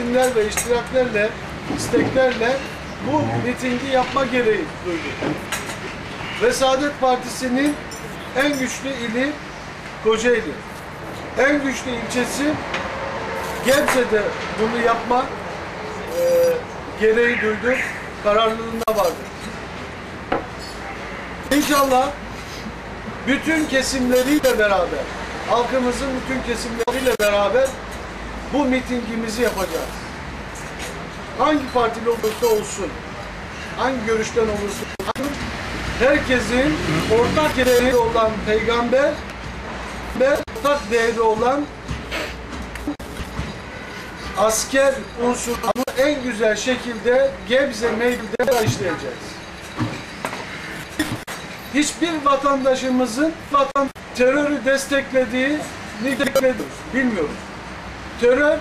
telkinler ve iştiraklerle, isteklerle bu mitingi yapma gereği duyduk. Ve Saadet Partisi'nin en güçlü ili Kocaeli. En güçlü ilçesi Gebze'de bunu yapma e, gereği duydu. Kararlılığına vardı. İnşallah bütün kesimleriyle beraber, halkımızın bütün kesimleriyle beraber bu mitingimizi yapacağız. Hangi partili olursa olsun, hangi görüşten olursa olsun, herkesin ortak değeri olan peygamber ve ortak değeri olan asker unsurunu en güzel şekilde Gebze meydanında işleyeceğiz. Hiçbir vatandaşımızın vatan terörü desteklediği desteklediği bilmiyoruz. Terör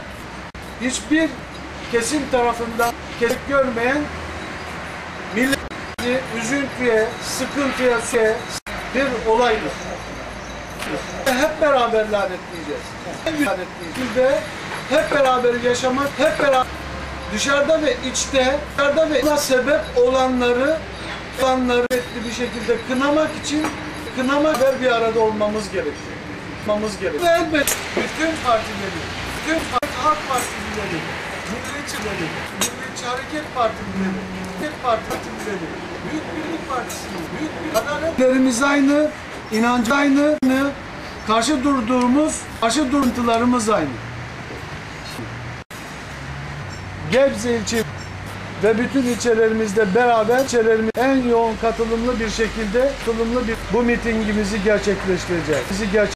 hiçbir kesim tarafından kesik görmeyen milleti üzüntüye, sıkıntıya bir olaydır. Hep beraber lanetleyeceğiz. Lanetleyeceğiz. de hep beraber yaşamak, hep beraber dışarıda ve içte, dışarıda ve sebep olanları olanları etli bir şekilde kınamak için kınamak ve bir arada olmamız gerekiyor. Olmamız gerekiyor. Ve elbette bütün partileri, bütün Halk Partilileri, Milliyetçileri, Milliyetçi Hareket Partilileri, Hareket Partilileri, Büyük Birlik Partisi, Büyük Birlik Adaletlerimiz aynı, inancı aynı, karşı durduğumuz, karşı duruntularımız aynı. Gebze ilçe ve bütün ilçelerimizde beraber ilçelerimiz en yoğun katılımlı bir şekilde katılımlı bir bu mitingimizi gerçekleştireceğiz. Bizi gerçek